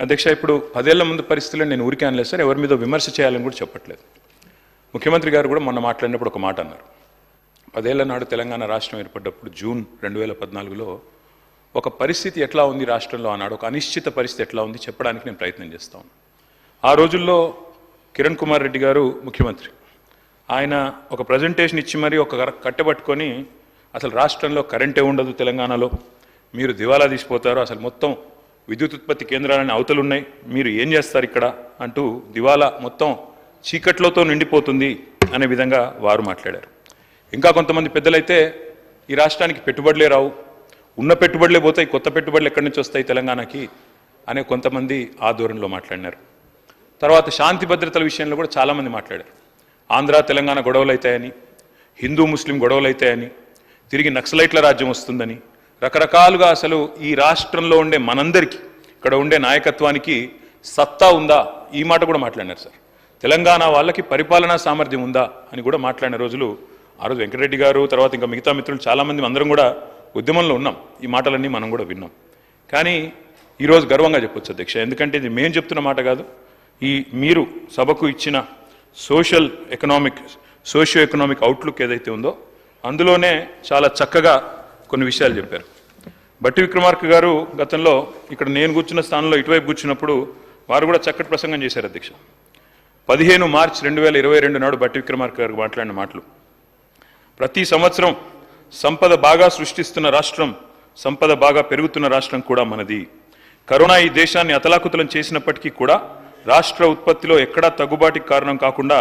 అధ్యక్ష ఇప్పుడు పదేళ్ళ ముందు పరిస్థితుల్లో నేను ఊరికే అనలేదు సార్ ఎవరి మీద విమర్శ చేయాలని కూడా చెప్పట్లేదు. ముఖ్యమంత్రి గారు కూడా మొన్న మాట్లాడినప్పుడు ఒక మాట అన్నారు. పదేళ్ళ నాడు తెలంగాణ రాష్ట్రం ఏర్పడ్డప్పుడు జూన్ రెండు వేల పద్నాలుగులో ఒక పరిస్థితి ఎట్లా ఉంది రాష్ట్రంలో అన్నాడు ఒక అనిశ్చిత పరిస్థితి ఎట్లా ఉంది చెప్పడానికి నేను ప్రయత్నం చేస్తాను ఆ రోజుల్లో కిరణ్ కుమార్ రెడ్డి గారు ముఖ్యమంత్రి. ఆయన ఒక ప్రజెంటేషన్ ఇచ్చి మరీ ఒక కట్టబట్టుకొని అసలు రాష్ట్రంలో కరెంటే ఉండదు తెలంగాణలో మీరు దివాలా తీసిపోతారు అసలు మొత్తం విద్యుత్ ఉత్పత్తి కేంద్రాలని అవతలున్నాయి. మీరు ఏం చేస్తారు ఇక్కడ? అంటూ దివాలా మొత్తం చీకట్లతో నిండిపోతుంది అనే విధంగా వారు మాట్లాడారు. ఇంకా కొంతమంది పెద్దలైతే ఈ రాష్ట్రానికి పెట్టుబడులే రావు. ఉన్న పెట్టుబడులే పోతాయి కొత్త పెట్టుబడులు ఎక్కడి నుంచి వస్తాయి తెలంగాణకి అనే కొంతమంది ఆ ధోరణిలో మాట్లాడినారు. తర్వాత శాంతి భద్రతల విషయంలో కూడా చాలామంది మాట్లాడారు. ఆంధ్ర తెలంగాణ గొడవలు అవుతాయని హిందూ ముస్లిం గొడవలు అవుతాయని తిరిగి నక్సలైట్ల రాజ్యం వస్తుందని రకరకాలుగా అసలు ఈ రాష్ట్రంలో ఉండే మనందరికీ ఇక్కడ ఉండే నాయకత్వానికి సత్తా ఉందా? ఈ మాట కూడా మాట్లాడినారు సార్. తెలంగాణ వాళ్ళకి పరిపాలనా సామర్థ్యం ఉందా అని కూడా మాట్లాడిన రోజులు ఆ రోజు వెంకటరెడ్డి గారు తర్వాత ఇంకా మిగతా మిత్రులు చాలామంది అందరం కూడా ఉద్యమంలో ఉన్నాం. ఈ మాటలన్నీ మనం కూడా విన్నాం. కానీ ఈరోజు గర్వంగా చెప్పొచ్చు అధ్యక్ష ఎందుకంటే ఇది మేము చెప్తున్న మాట కాదు. ఈ మీరు సభకు ఇచ్చిన social economic socio economic outlook ఏదైతే ఉందో అందులోనే చాలా చక్కగా కొన్ని విషయాలు చెప్పారు. బట్టి విక్రమార్క గారు గతంలో ఇక్కడ నేను కూర్చున్న స్థానంలో ఇటువైపు కూర్చున్నప్పుడు వారు కూడా చక్కటి ప్రసంగం చేశారు అధ్యక్ష. పదిహేను మార్చ్ రెండు వేల ఇరవై రెండు నాడు బట్టి విక్రమార్క గారు మాట్లాడిన మాటలు. ప్రతి సంవత్సరం సంపద బాగా సృష్టిస్తున్న రాష్ట్రం సంపద బాగా పెరుగుతున్న రాష్ట్రం కూడా మనది. కరోనా ఈ దేశాన్ని అతలాకుతలం చేసినప్పటికీ కూడా రాష్ట్ర ఉత్పత్తిలో ఎక్కడా తగ్గుబాటికి కారణం కాకుండా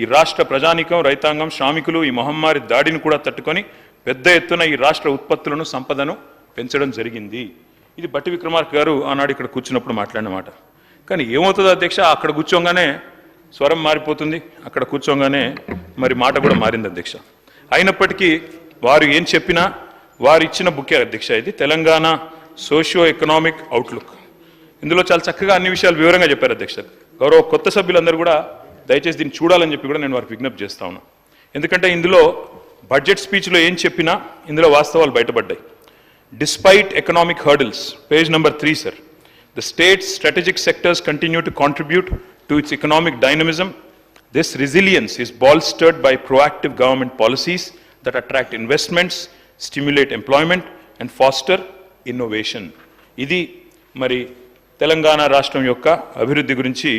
ఈ రాష్ట్ర ప్రజానీకం రైతాంగం శ్రామికులు ఈ మహమ్మారి దాడిని కూడా తట్టుకొని పెద్ద ఎత్తున ఈ రాష్ట్ర ఉత్పత్తులను సంపదను పెంచడం జరిగింది. ఇది బట్టి విక్రమార్క గారు ఆనాడు ఇక్కడ కూర్చున్నప్పుడు మాట్లాడినమాట. కానీ ఏమవుతుందో అధ్యక్ష అక్కడ కూర్చోగానే స్వరం మారిపోతుంది అక్కడ కూర్చోగానే మరి మాట కూడా మారింది అధ్యక్ష. అయినప్పటికీ వారు ఏం చెప్పినా వారు ఇచ్చిన బుకే అధ్యక్ష ఇది తెలంగాణ సోషియో ఎకనామిక్ అవుట్లుక్. ఇందులో చాలా చక్కగా అన్ని విషయాలు వివరంగా చెప్పారు అధ్యక్ష. గౌరవ కొత్త సభ్యులందరూ కూడా దయచేసి దీన్ని చూడాలని చెప్పి కూడా నేను వారికి విజ్ఞప్తి చేస్తా ఉన్నా. ఎందుకంటే ఇందులో బడ్జెట్ స్పీచ్లో ఏం చెప్పినా ఇందులో వాస్తవాలు బయటపడ్డాయి. Despite economic hurdles, page number three sir, the state's strategic sectors continue to contribute to its economic dynamism. This resilience is bolstered by proactive government policies that attract investments, stimulate employment, and foster innovation. ఇది మరి తెలంగాణ రాష్ట్రం యొక్క అభివృద్ధి గురించి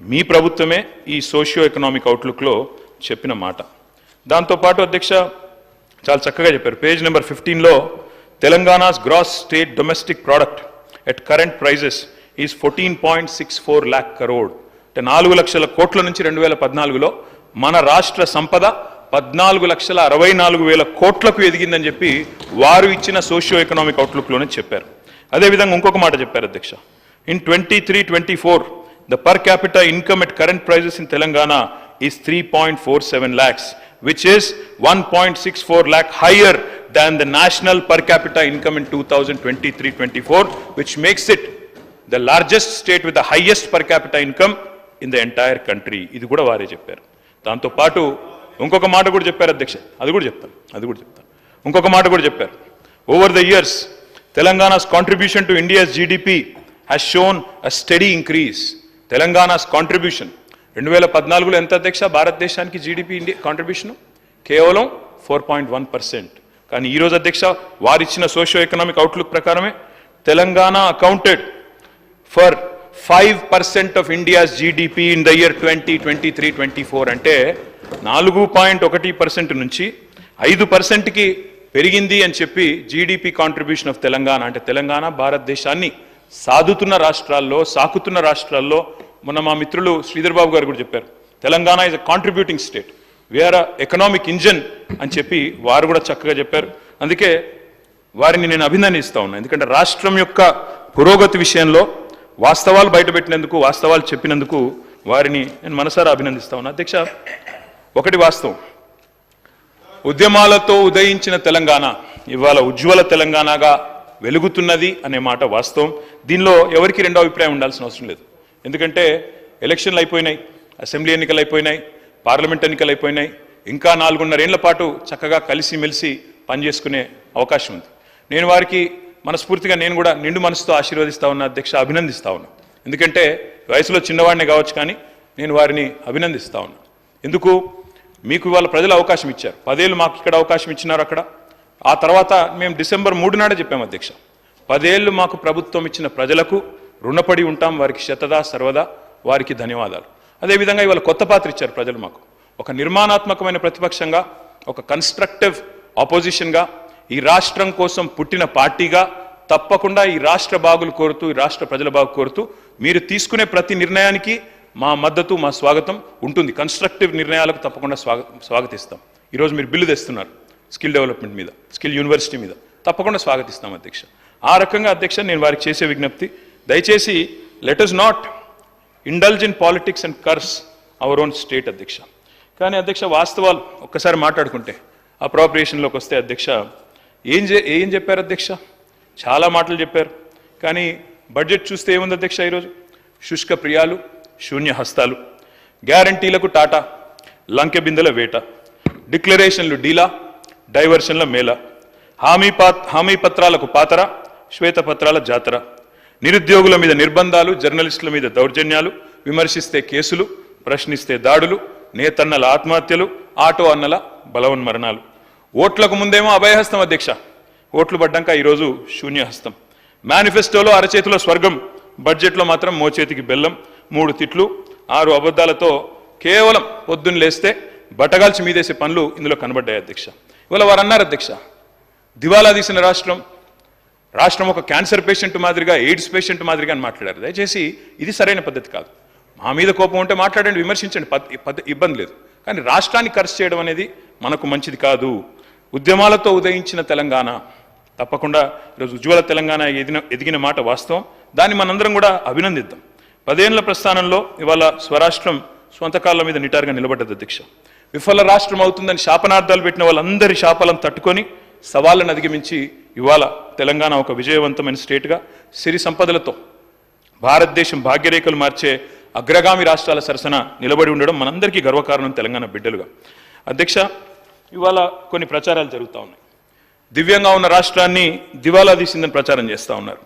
మీ ప్రభుత్వమే ఈ socio economic అవుట్లుక్లో చెప్పిన మాట దాంతోపాటు అధ్యక్ష చాలా చక్కగా చెప్పారు పేజ్ నెంబర్ ఫిఫ్టీన్లో Telangana's gross state domestic product at current prices is fourteen point six four lakh crore అంటే నాలుగు లక్షల కోట్ల నుంచి రెండు వేల పద్నాలుగులో మన రాష్ట్ర సంపద పద్నాలుగు లక్షల అరవై నాలుగు వేల కోట్లకు ఎదిగిందని చెప్పి వారు ఇచ్చిన సోషియో ఎకనామిక్ అవుట్లుక్లోనే చెప్పారు. అదేవిధంగా ఇంకొక మాట చెప్పారు అధ్యక్ష. In twenty three twenty four the per capital income at current prices in Telangana is three point four seven lakhs which is 1.64 lakh higher than the national per capita income in 2023-24, which makes it the largest state with the highest per capita income in the entire country. ఇది కూడా వారే చెప్పారు దాంతో పాటు ఇంకొక మాట కూడా చెప్పారు అధ్యక్ష అది కూడా చెప్తాను అది కూడా చెప్తాను ఇంకొక మాట కూడా చెప్పారు over the years Telangana's contribution to India's GDP has shown a steady increase Telangana's contribution రెండు వేల పద్నాలుగులో ఎంత అధ్యక్ష? భారతదేశానికి జీడిపి ఇండియా కాంట్రిబ్యూషన్ కేవలం ఫోర్ పాయింట్ వన్ పర్సెంట్ కానీ ఈరోజు అధ్యక్ష వారిచ్చిన సోషియో ఎకనామిక్ అవుట్లుక్ ప్రకారమే Telangana accounted for five percent of India's GDP in the year twenty twenty three twenty four అంటే నాలుగు పాయింట్ ఒకటి పర్సెంట్ నుంచి ఐదు పర్సెంట్కి పెరిగింది అని చెప్పి జీడిపి కాంట్రిబ్యూషన్ ఆఫ్ తెలంగాణ. అంటే తెలంగాణ భారతదేశాన్ని సాదుతున్న రాష్ట్రాల్లో సాకుతున్న రాష్ట్రాల్లో మొన్న మా మిత్రులు శ్రీధర్ బాబు గారు కూడా చెప్పారు Telangana is a contributing state we are economic engine అని చెప్పి వారు కూడా చక్కగా చెప్పారు. అందుకే వారిని నేను అభినందిస్తా ఉన్నా. ఎందుకంటే రాష్ట్రం యొక్క పురోగతి విషయంలో వాస్తవాలు బయటపెట్టినందుకు వాస్తవాలు చెప్పినందుకు వారిని నేను మనసారా అభినందిస్తా ఉన్నా. అధ్యక్ష ఒకటి వాస్తవం. ఉద్యమాలతో ఉదయించిన తెలంగాణ ఇవాళ ఉజ్వల తెలంగాణగా వెలుగుతున్నది అనే మాట వాస్తవం. దీనిలో ఎవరికి రెండో అభిప్రాయం ఉండాల్సిన అవసరం లేదు. ఎందుకంటే ఎలక్షన్లు అయిపోయినాయి అసెంబ్లీ ఎన్నికలు అయిపోయినాయి పార్లమెంట్ ఎన్నికలు అయిపోయినాయి. ఇంకా నాలుగున్నరేళ్ళ పాటు చక్కగా కలిసిమెలిసి పనిచేసుకునే అవకాశం ఉంది. నేను వారికి మనస్ఫూర్తిగా నేను కూడా నిండు మనసుతో ఆశీర్వదిస్తా ఉన్న అధ్యక్ష అభినందిస్తా ఉన్నా. ఎందుకంటే వయసులో చిన్నవాడిని కావచ్చు కానీ నేను వారిని అభినందిస్తా ఉన్నా. ఎందుకు? మీకు ఇవాళ ప్రజలు అవకాశం ఇచ్చారు. పదేళ్ళు మాకు ఇక్కడ అవకాశం ఇచ్చినారు అక్కడ. ఆ తర్వాత మేము డిసెంబర్ మూడు నాడే చెప్పాము అధ్యక్ష. పదేళ్ళు మాకు ప్రభుత్వం ఇచ్చిన ప్రజలకు రుణపడి ఉంటాం వారికి శతదా సర్వదా వారికి ధన్యవాదాలు. అదేవిధంగా ఇవాళ కొత్త పాత్ర ఇచ్చారు ప్రజలు మాకు. ఒక నిర్మాణాత్మకమైన ప్రతిపక్షంగా ఒక కన్స్ట్రక్టివ్ ఆపోజిషన్గా ఈ రాష్ట్రం కోసం పుట్టిన పార్టీగా తప్పకుండా ఈ రాష్ట్ర బాగులు కోరుతూ ఈ రాష్ట్ర ప్రజల బాగు కోరుతూ మీరు తీసుకునే ప్రతి నిర్ణయానికి మా మద్దతు మా స్వాగతం ఉంటుంది. కన్స్ట్రక్టివ్ నిర్ణయాలకు తప్పకుండా స్వాగ స్వాగతిస్తాం. ఈరోజు మీరు బిల్లు తెస్తున్నారు స్కిల్ డెవలప్మెంట్ మీద స్కిల్ యూనివర్సిటీ మీద. తప్పకుండా స్వాగతిస్తాం అధ్యక్ష. ఆ రకంగా అధ్యక్ష నేను వారికి చేసే విజ్ఞప్తి దయచేసి let us not indulge in politics and curse our own state అధ్యక్ష. కానీ అధ్యక్ష వాస్తవాలు ఒక్కసారి మాట్లాడుకుంటే అప్రాప్రియేషన్లోకి వస్తే అధ్యక్ష ఏం చే ఏం చెప్పారు అధ్యక్ష? చాలా మాటలు చెప్పారు. కానీ బడ్జెట్ చూస్తే ఏముంది అధ్యక్ష ఈరోజు? శుష్క ప్రియాలు శూన్య హస్తాలు గ్యారంటీలకు టాటా లంకె బిందెల వేట డిక్లరేషన్లు డీలా డైవర్షన్ల మేళ హామీ పా హామీ పత్రాలకు పాతర శ్వేతపత్రాల జాతర నిరుద్యోగుల మీద నిర్బంధాలు జర్నలిస్టుల మీద దౌర్జన్యాలు విమర్శిస్తే కేసులు ప్రశ్నిస్తే దాడులు నేతన్నల ఆత్మహత్యలు ఆటో అన్నల బలవన్మరణాలు. ఓట్లకు ముందేమో అభయహస్తం అధ్యక్ష. ఓట్లు పడ్డాక ఈరోజు శూన్యహస్తం. మేనిఫెస్టోలో అరచేతిలో స్వర్గం బడ్జెట్లో మాత్రం మోచేతికి బెల్లం మూడు తిట్లు ఆరు అబద్ధాలతో కేవలం పొద్దున్న లేస్తే బట్టగాల్చి మీదేసే పనులు ఇందులో కనబడ్డాయి అధ్యక్ష. ఇవాళ వారు అన్నారు అధ్యక్ష దివాలా తీసిన రాష్ట్రం రాష్ట్రం ఒక క్యాన్సర్ పేషెంట్ మాదిరిగా ఎయిడ్స్ పేషెంట్ మాదిరిగా అని మాట్లాడారు. దయచేసి ఇది సరైన పద్ధతి కాదు. మా మీద కోపం ఉంటే మాట్లాడండి విమర్శించండి పద్- ఇబ్బంది లేదు. కానీ రాష్ట్రాన్ని ఖర్చు చేయడం అనేది మనకు మంచిది కాదు. ఉద్యమాలతో ఉదయించిన తెలంగాణ తప్పకుండా ఈరోజు ఉజ్వల తెలంగాణ ఎదిగిన ఎదిగిన మాట వాస్తవం. దాన్ని మనందరం కూడా అభినందిద్దాం. పదేళ్ళ ప్రస్థానంలో ఇవాళ స్వరాష్ట్రం స్వంత మీద నిటారుగా నిలబడ్డది అధ్యక్ష. విఫల రాష్ట్రం అవుతుందని శాపనార్థాలు పెట్టిన వాళ్ళందరి శాపాలను తట్టుకొని సవాళ్ళను అధిగమించి ఇవాళ తెలంగాణ ఒక విజయవంతమైన స్టేట్గా సిరి సంపదలతో భారతదేశం భాగ్యరేఖలు మార్చే అగ్రగామి రాష్ట్రాల సరసన నిలబడి ఉండడం మనందరికీ గర్వకారణం తెలంగాణ బిడ్డలుగా. అధ్యక్ష ఇవాళ కొన్ని ప్రచారాలు జరుగుతూ ఉన్నాయి. దివ్యంగా ఉన్న రాష్ట్రాన్ని దివాలా తీసిందని ప్రచారం చేస్తూ ఉన్నారు.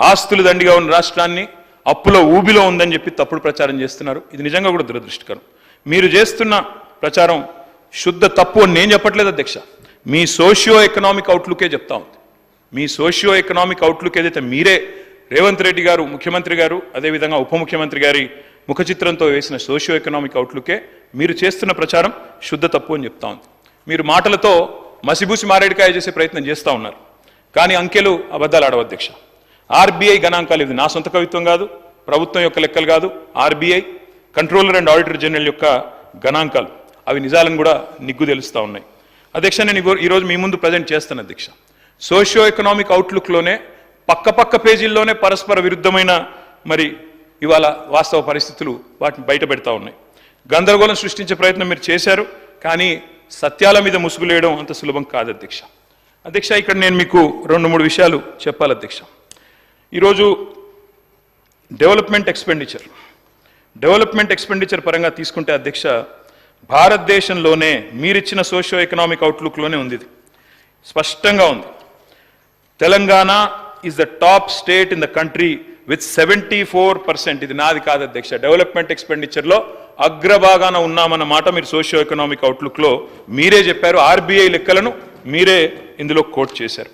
ఆస్తులు దండిగా ఉన్న రాష్ట్రాన్ని అప్పులో ఊబిలో ఉందని చెప్పి తప్పుడు ప్రచారం చేస్తున్నారు. ఇది నిజంగా కూడా దురదృష్టకరం. మీరు చేస్తున్న ప్రచారం శుద్ధ తప్పు అని నేను చెప్పట్లేదు అధ్యక్ష. మీ సోషియో ఎకనామిక్ అవుట్లుకే చెప్తా ఉంది. మీ సోషియో ఎకనామిక్ అవుట్లుక్ ఏదైతే మీరే రేవంత్ రెడ్డి గారు ముఖ్యమంత్రి గారు అదేవిధంగా ఉప ముఖ్యమంత్రి గారి ముఖ చిత్రంతో వేసిన సోషియో ఎకనామిక్ అవుట్లుకే మీరు చేస్తున్న ప్రచారం శుద్ధ తప్పు అని చెప్తా ఉంది. మీరు మాటలతో మసిబూసి మారేడికాయ చేసే ప్రయత్నం చేస్తూ ఉన్నారు. కానీ అంకెలు అబద్ధాలు ఆడవు అధ్యక్ష. ఆర్బీఐ గణాంకాలు ఇది నా సొంత కవిత్వం కాదు ప్రభుత్వం యొక్క లెక్కలు కాదు RBI controller and auditor general యొక్క గణాంకాలు. అవి నిజాలను కూడా నిగ్గు తెలుస్తూ ఉన్నాయి. అధ్యక్ష నేను ఈరోజు మీ ముందు ప్రజెంట్ చేస్తాను అధ్యక్ష. సోషియో ఎకనామిక్ అవుట్లుక్లోనే పక్క పక్క పేజీల్లోనే పరస్పర విరుద్ధమైన మరి ఇవాళ వాస్తవ పరిస్థితులు వాటిని బయటపెడతా ఉన్నాయి. గందరగోళం సృష్టించే ప్రయత్నం మీరు చేశారు కానీ సత్యాల మీద ముసుగులేయడం అంత సులభం కాదు అధ్యక్ష. అధ్యక్ష ఇక్కడ నేను మీకు రెండు మూడు విషయాలు చెప్పాలి అధ్యక్ష. ఈరోజు డెవలప్మెంట్ ఎక్స్పెండిచర్. డెవలప్మెంట్ ఎక్స్పెండిచర్ పరంగా తీసుకుంటే అధ్యక్ష భారతదేశంలోనే మీరిచ్చిన సోషియో ఎకనామిక్ అవుట్లుక్లోనే ఉంది ఇది. స్పష్టంగా ఉంది. Telangana is the top state in the country with seventy four percent ఇది నాది కాదు అధ్యక్ష. డెవలప్మెంట్ ఎక్స్పెండిచర్లో అగ్రభాగాన ఉన్నామన్న మాట మీరు సోషియో ఎకనామిక్ అవుట్లుక్లో మీరే చెప్పారు. ఆర్బీఐ లెక్కలను మీరే ఇందులో కోట్ చేశారు.